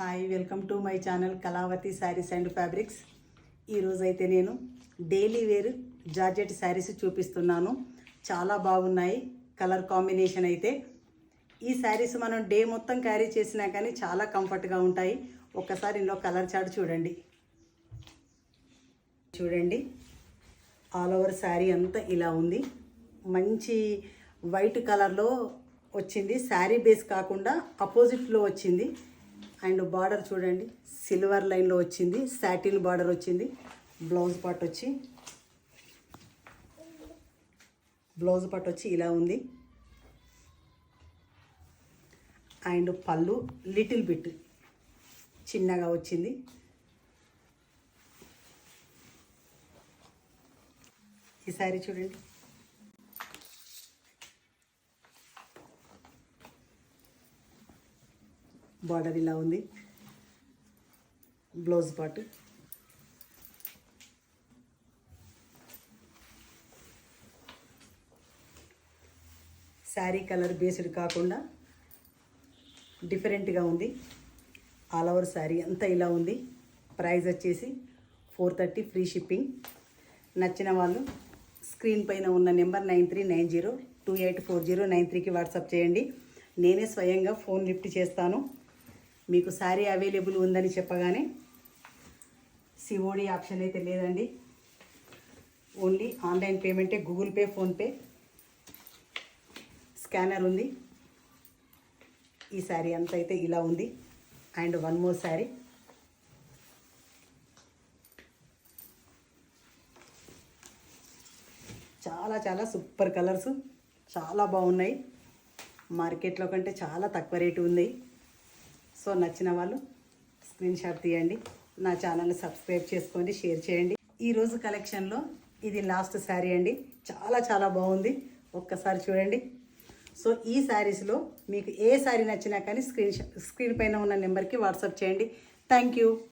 Hi welcome to my channel Kalavathi saris and fabrics. ఈరోజు అయితే నేను డైలీ వేర్ జార్జెట్ శారీస్ చూపిస్తున్నాను. చాలా బాగున్నాయి కలర్ కాంబినేషన్ అయితే. ఈ శారీస్ మనం డే మొత్తం క్యారీ చేసినా కానీ చాలా కంఫర్ట్గా ఉంటాయి. ఒక్కసారి ఇందులో కలర్ చార్ట్ చూడండి. చూడండి ఆల్ ఓవర్ శారీ అంతా ఇలా ఉంది. మంచి వైట్ కలర్లో వచ్చింది. శారీ బేస్ కాకుండా అపోజిట్లో వచ్చింది. అండ్ బార్డర్ చూడండి సిల్వర్ లైన్లో వచ్చింది సాటిన్ బార్డర్ వచ్చింది బ్లౌజ్ పార్ట్ వచ్చి బ్లౌజ్ పార్ట్ వచ్చి ఇలా ఉంది. అండ్ పళ్ళు లిటిల్ బిట్ చిన్నగా వచ్చింది. ఈ శారీ చూడండి. బార్డర్ ఇలా ఉంది. Blouse part. Sari colour based కాకుండా డిఫరెంట్గా ఉంది. ఆల్ ఓవర్ శారీ అంతా ఇలా ఉంది. ప్రైస్ వచ్చేసి ఫోర్ థర్టీ ఫ్రీ షిప్పింగ్ నచ్చిన వాళ్ళు స్క్రీన్ పైన ఉన్న number nine three nine zero two eight four zero nine త్రీకి వాట్సాప్ చేయండి. నేనే స్వయంగా ఫోన్ లిఫ్ట్ చేస్తాను. మీకు శారీ అవైలబుల్ ఉందని చెప్పగానే సిఓడి ఆప్షన్ అయితే లేదండి. ఓన్లీ ఆన్లైన్ పేమెంటే గూగుల్ పే ఫోన్పే స్కానర్ ఉంది. ఈ శారీ అంతా అయితే ఇలా ఉంది. And one more sari. చాలా చాలా సూపర్ కలర్స్. చాలా బాగున్నాయి. మార్కెట్లో కంటే చాలా తక్కువ రేటు ఉంది. సో నచ్చిన వాళ్ళు స్క్రీన్ షాట్ తీయండి. నా ఛానల్ని సబ్స్క్రైబ్ చేసుకోండి షేర్ చేయండి. ఈరోజు కలెక్షన్లో ఇది లాస్ట్ శారీ అండి. చాలా చాలా బాగుంది. ఒక్కసారి చూడండి. సో ఈ శారీస్లో మీకు ఏ శారీ నచ్చినా కానీ స్క్రీన్ స్క్రీన్ పైన ఉన్న నెంబర్కి వాట్సాప్ చేయండి. Thank you.